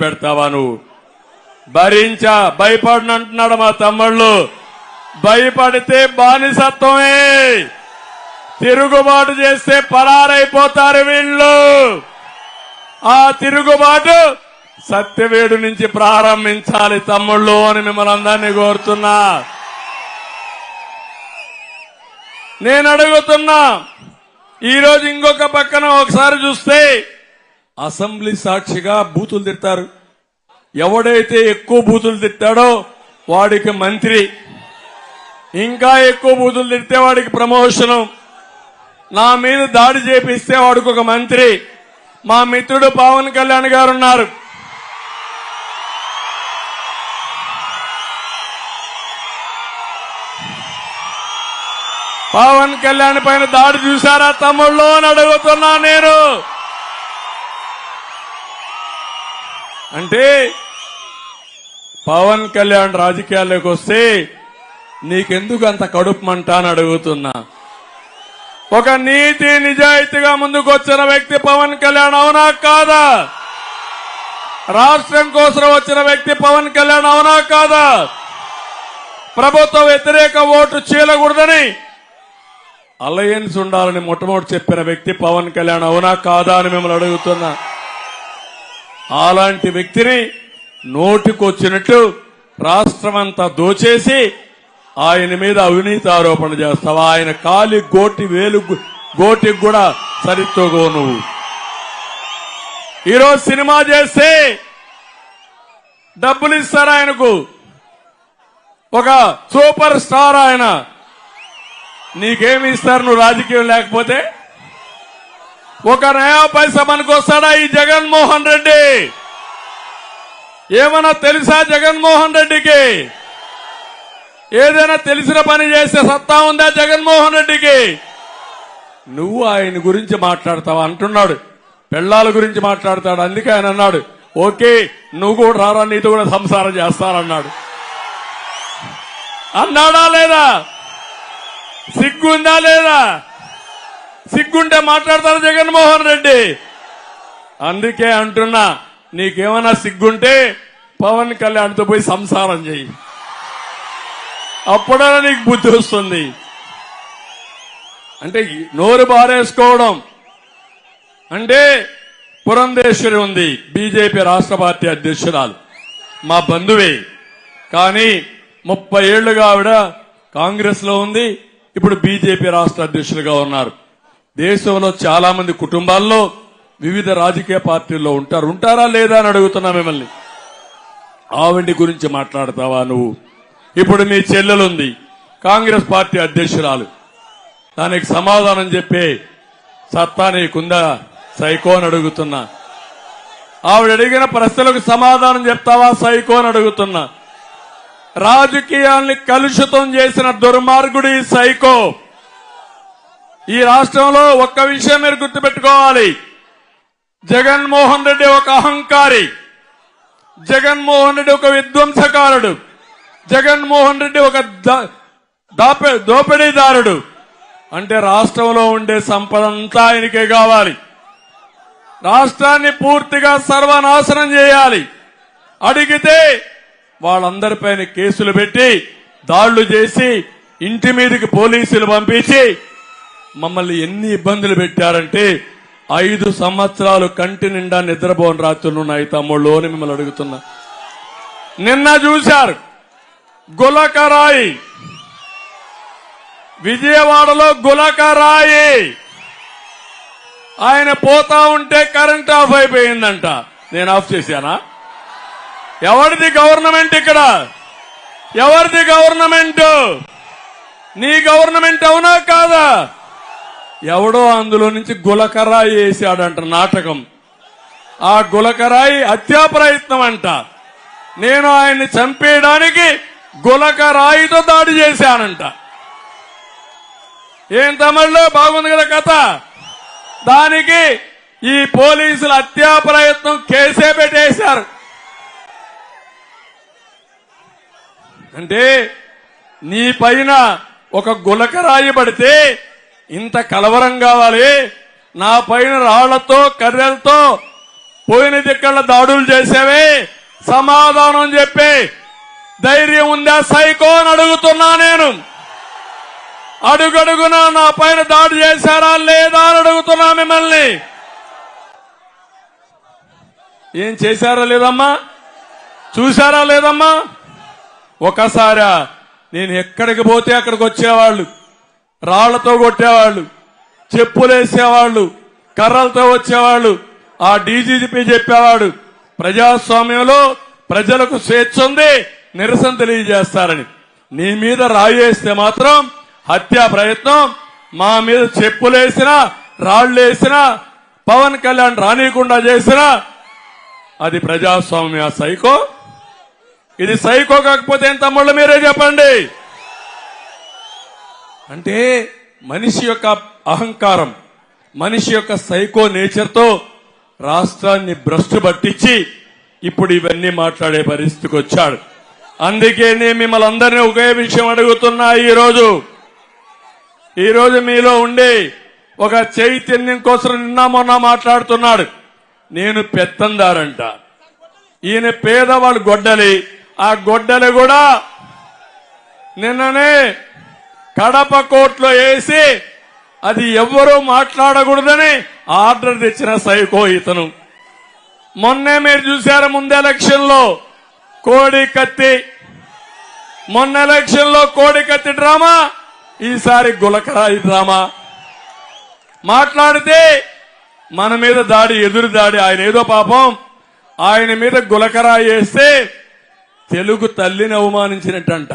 పెడతావా నువ్వు భరించా భయపడినంటున్నాడు మా తమ్ముళ్ళు. భయపడితే బానిసత్వమే. తిరుగుబాటు చేస్తే పరారైపోతారు వీళ్ళు. ఆ తిరుగుబాటు సత్యవేడు నుంచి ప్రారంభించాలి తమ్ముళ్ళు అని మిమ్మల్ని అందరినీ కోరుతున్నా. నేను అడుగుతున్నా ఈరోజు ఇంకొక పక్కన ఒకసారి చూస్తే అసెంబ్లీ సాక్షిగా బూతులు తిట్టారు ఎవడైతే ఎక్కువ బూతులు తిట్టాడో వాడికి మంత్రి. ఇంకా ఎక్కువ బూతులు తిడితే వాడికి ప్రమోషను. నా మీద దాడి చేపిస్తే వాడికి ఒక మంత్రి. మా మిత్రుడు పవన్ కళ్యాణ్ గారు ఉన్నారు. పవన్ కళ్యాణ్ పైన దాడి చూసారా తమ్ముళ్ళు అని అడుగుతున్నా నేను. అంటే పవన్ కళ్యాణ్ రాజకీయాల్లోకి వస్తే నీకెందుకు అంత కడుపు మంట అని అడుగుతున్నా. ఒక నీతి నిజాయితీగా ముందుకు వచ్చిన వ్యక్తి పవన్ కళ్యాణ్ అవునా కాదా? రాష్ట్రం కోసం వచ్చిన వ్యక్తి పవన్ కళ్యాణ్ అవునా కాదా? ప్రభుత్వ వ్యతిరేక ఓటు చీలకూడదని అలయన్స్ ఉండాలని మొట్టమొదటి చెప్పిన వ్యక్తి పవన్ కళ్యాణ్ అవునా కాదా అని మిమ్మల్ని అడుగుతున్నా. అలాంటి వ్యక్తిని నోటికొచ్చినట్లు రాష్ట్రమంతా దోచేసి ఆయన మీద అవినీతి ఆరోపణ చేస్తావా? ఆయన కాలి గోటి వేలు గోటికి కూడా సరితోగో నువ్వు. ఈరోజు సినిమా చేస్తే డబ్బులు ఇస్తారు ఆయనకు. ఒక సూపర్ స్టార్ ఆయన. నీకేమి ఇస్తారు నువ్వు రాజకీయం లేకపోతే? ఒక నయా పైసా మనకు వస్తాడా ఈ జగన్మోహన్ రెడ్డి? ఏమన్నా తెలుసా జగన్మోహన్ రెడ్డికి? ఏదైనా తెలిసిన పని చేస్తే సత్తా ఉందా జగన్మోహన్ రెడ్డికి? నువ్వు ఆయన గురించి మాట్లాడతావు అంటున్నాడు. పిల్లల గురించి మాట్లాడతాడు. అందుకే ఆయన అన్నాడు ఓకే నువ్వు కూడా రారా నీతో కూడా సంసారం చేస్తానన్నాడు అన్నాడా లేదా? సిగ్గుందా లేదా? సిగ్గుంటే మాట్లాడతారు జగన్మోహన్ రెడ్డి? అందుకే అంటున్నా నీకేమైనా సిగ్గుంటే పవన్ కళ్యాణ్తో పోయి సంసారం చెయ్యి. అప్పుడైనా నీకు బుద్ధి వస్తుంది. అంటే నోరు బారేసుకోవడం. అంటే పురంధేశ్వరి ఉంది బీజేపీ రాష్ట్ర పార్టీ అధ్యక్షురాలు. మా బంధువే. కానీ ముప్పై ఏళ్ళుగా ఆవిడ కాంగ్రెస్లో ఉంది ఇప్పుడు బీజేపీ రాష్ట్ర అధ్యక్షులుగా ఉన్నారు. దేశంలో చాలా మంది కుటుంబాల్లో వివిధ రాజకీయ పార్టీల్లో ఉంటారు. ఉంటారా లేదా అని అడుగుతున్నా మిమ్మల్ని. ఆవిడ గురించి మాట్లాడతావా నువ్వు? ఇప్పుడు మీ చెల్లెలుంది. కాంగ్రెస్ పార్టీ అధ్యక్షురాలు. దానికి సమాధానం చెప్పే సత్తా నీకుందా? సైకో అని అడుగుతున్నా. ఆవిడ అడిగిన ప్రశ్నలకు సమాధానం చెప్తావా? సైకో అని అడుగుతున్నా. రాజకీయాల్ని కలుషితం చేసిన దుర్మార్గుడి సైకో. ఈ రాష్ట్రంలో ఒక్క విషయం మీరు గుర్తుపెట్టుకోవాలి. జగన్మోహన్ రెడ్డి ఒక అహంకారి. జగన్మోహన్ రెడ్డి ఒక విధ్వంసకారుడు. జగన్మోహన్ రెడ్డి ఒక దోపిడీదారుడు. అంటే రాష్ట్రంలో ఉండే సంపద అంతా ఆయనకే కావాలి. రాష్ట్రాన్ని పూర్తిగా సర్వనాశనం చేయాలి. అడిగితే వాళ్ళందరిపైన కేసులు పెట్టి దాళ్ళు చేసి ఇంటి మీదకి పోలీసులు పంపించి మమ్మల్ని ఎన్ని ఇబ్బందులు పెట్టారంటే ఐదు సంవత్సరాలు కంటి నిండా నిద్రపోని రాత్రులు ఉన్నాయి తమ్ముళ్ళు అని మిమ్మల్ని అడుగుతున్నా. నిన్న చూశారు. గులకరాయి. విజయవాడలో గులకరాయి. ఆయన పోతా ఉంటే కరెంట్ ఆఫ్ అయిపోయిందంట. నేను ఆఫ్ చేశానా? ఎవరిది గవర్నమెంట్ ఇక్కడ? ఎవరిది గవర్నమెంట్? నీ గవర్నమెంట్ అవునా కాదా? ఎవడో అందులో నుంచి గులకరాయి వేసాడంట నాటకం. ఆ గులకరాయి హత్యా ప్రయత్నం అంట. నేను ఆయన్ని చంపేయడానికి గులకరాయితో దాడి చేశానంట. ఏం తమిళలో? బాగుంది కదా కథ. దానికి ఈ పోలీసులు హత్యా ప్రయత్నం కేసే పెట్టేశారు. అంటే నీ పైన ఒక గులకరాయి పడితే ఇంత కలవరం కావాలి. నా పైన రాళ్ళతో కర్రెలతో పోయిన దిక్కల దాడులు చేసేవే. సమాధానం చెప్పి ధైర్యం ఉందా సైకో అని అడుగుతున్నా నేను. అడుగడుగున నా పైన దాడి చేశారా లేదా అని అడుగుతున్నా మిమ్మల్ని. ఏం చేశారా లేదమ్మా? చూశారా లేదమ్మా? ఒకసారా నేను ఎక్కడికి పోతే అక్కడికి వచ్చేవాళ్ళు. రాళ్ళతో కొట్టేవాళ్ళు చెప్పులేసేవాళ్ళు కర్రలతో వచ్చేవాళ్ళు ఆ డీజీపీ చెప్పేవాడు ప్రజాస్వామ్యంలో ప్రజలకు స్వేచ్ఛ ఉంది నిరసన తెలియజేస్తారని. నీ మీద రాయేస్తే మాత్రం హత్యా ప్రయత్నం మా మీద చెప్పులేసినా రాళ్ళేసినా పవన్ కళ్యాణ్ రానియకుండా చేసినా అది ప్రజాస్వామ్య సైకో. ఇది సైకో కాకపోతే ఏం తమ్ముళ్ళు మీరే చెప్పండి? అంటే మనిషి యొక్క అహంకారం మనిషి యొక్క సైకో నేచర్తో రాష్ట్రాన్ని భ్రష్టు పట్టించి ఇప్పుడు ఇవన్నీ మాట్లాడే పరిస్థితికి వచ్చాడు. అందుకే నేను మిమ్మల్ని అందరినీ ఒకే విషయం అడుగుతున్నా ఈరోజు. ఈరోజు మీలో ఉండి ఒక చైతన్యం కోసం నిన్న మొన్న మాట్లాడుతున్నాడు. నేను పెత్తందారంట. ఈయన పేదవాళ్ళు గొడ్డలి. ఆ గొడ్డలి కూడా నిన్ననే కడప కోర్టులో వేసి అది ఎవ్వరూ మాట్లాడకూడదని ఆర్డర్ తెచ్చిన సైకో ఇతను. మొన్నే మీరు చూశారు ముందు ఎలక్షన్లో కోడి కత్తి. మొన్న ఎలక్షన్లో కోడి కత్తి డ్రామా ఈసారి గులకరాయి డ్రామా. మాట్లాడితే మన మీద దాడి ఎదురు దాడి ఆయన ఏదో పాపం. ఆయన మీద గులకరాయి వేస్తే తెలుగు తల్లిని అవమానించినట్టంట.